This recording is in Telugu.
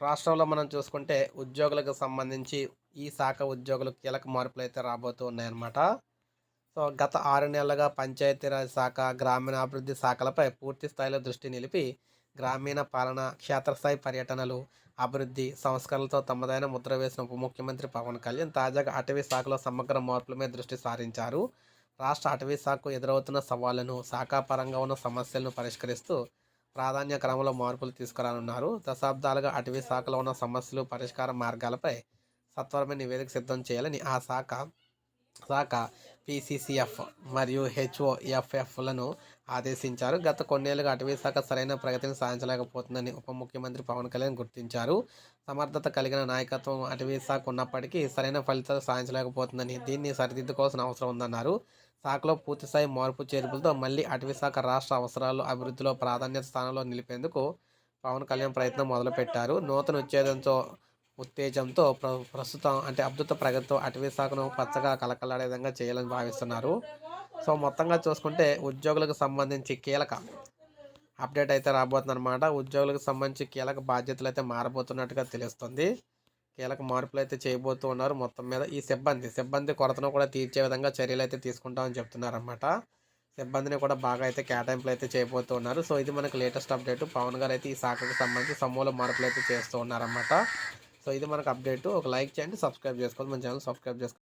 రాష్ట్రంలో మనం చూసుకుంటే ఉద్యోగులకు సంబంధించి ఈ శాఖ ఉద్యోగులకు కీలక మార్పులు అయితే రాబోతూ ఉన్నాయన్నమాట. సో గత ఆరు నెలలుగా పంచాయతీరాజ్ శాఖ గ్రామీణాభివృద్ధి శాఖలపై పూర్తి స్థాయిలో దృష్టి నిలిపి గ్రామీణ పాలన క్షేత్రస్థాయి పర్యటనలు అభివృద్ధి సంస్కరణలతో తమదైన ముద్ర వేసిన ఉప ముఖ్యమంత్రి పవన్ కళ్యాణ్ తాజాగా అటవీ శాఖలో సమగ్ర మార్పుల మీద దృష్టి సారించారు. రాష్ట్ర అటవీ శాఖకు ఎదురవుతున్న సవాళ్ళను శాఖాపరంగా ఉన్న సమస్యలను పరిష్కరిస్తూ ప్రాధాన్య క్రమంలో మార్పులు తీసుకురానున్నారు. దశాబ్దాలుగా అటవీ శాఖలో ఉన్న సమస్యలు పరిష్కార మార్గాలపై సత్వరమైన నివేదిక సిద్ధం చేయాలని ఆ శాఖ శాఖ పిసిసిఎఫ్ మరియు హెచ్ఓఎఫ్ఎఫ్లను ఆదేశించారు. గత కొన్నేళ్ళుగా అటవీ శాఖ సరైన ప్రగతిని సాధించలేకపోతుందని ఉప ముఖ్యమంత్రి పవన్ కళ్యాణ్ గుర్తించారు. సమర్థత కలిగిన నాయకత్వం అటవీ శాఖ ఉన్నప్పటికీ సరైన ఫలితాలు సాధించలేకపోతుందని దీన్ని సరిదిద్దుకోవాల్సిన అవసరం ఉందన్నారు. శాఖలో పూర్తిస్థాయి మార్పు చేర్పులతో మళ్ళీ అటవీ శాఖ రాష్ట్ర అవసరాలు అభివృద్ధిలో ప్రాధాన్యత స్థానంలో నిలిపేందుకు పవన్ కళ్యాణ్ ప్రయత్నం మొదలుపెట్టారు. నూతన ఉచ్ఛేదంతో ఉత్తేజంతో ప్ర ప్రస్తుతం అంటే అద్భుత ప్రగతితో అటవీ శాఖను పచ్చగా కలకలాడే విధంగా చేయాలని భావిస్తున్నారు. సో మొత్తంగా చూసుకుంటే ఉద్యోగులకు సంబంధించి కీలక అప్డేట్ అయితే రాబోతుందన్నమాట ఉద్యోగులకు సంబంధించి కీలక బాధ్యతలు అయితే మారబోతున్నట్టుగా తెలుస్తుంది. కీలక మార్పులు అయితే చేయబోతూ ఉన్నారు. మొత్తం మీద ఈ సిబ్బంది సిబ్బంది కొరతను కూడా తీర్చే విధంగా చర్యలు అయితే తీసుకుంటామని చెప్తున్నారన్నమాట. సిబ్బందిని కూడా బాగా అయితే కేటాయింపులు అయితే చేయబోతూ ఉన్నారు. సో ఇది మనకు లేటెస్ట్ అప్డేట్. పవన్ గారు అయితే ఈ శాఖకు సంబంధించి సమూల మార్పులు అయితే చేస్తూ ఉన్నారన్నమాట. సో ఇది మనకు అప్డేట్. ఒక లైక్ చేయండి సబ్స్క్రైబ్ చేసుకోండి. మన ఛానల్ సబ్స్క్రైబ్ చేసుకోండి.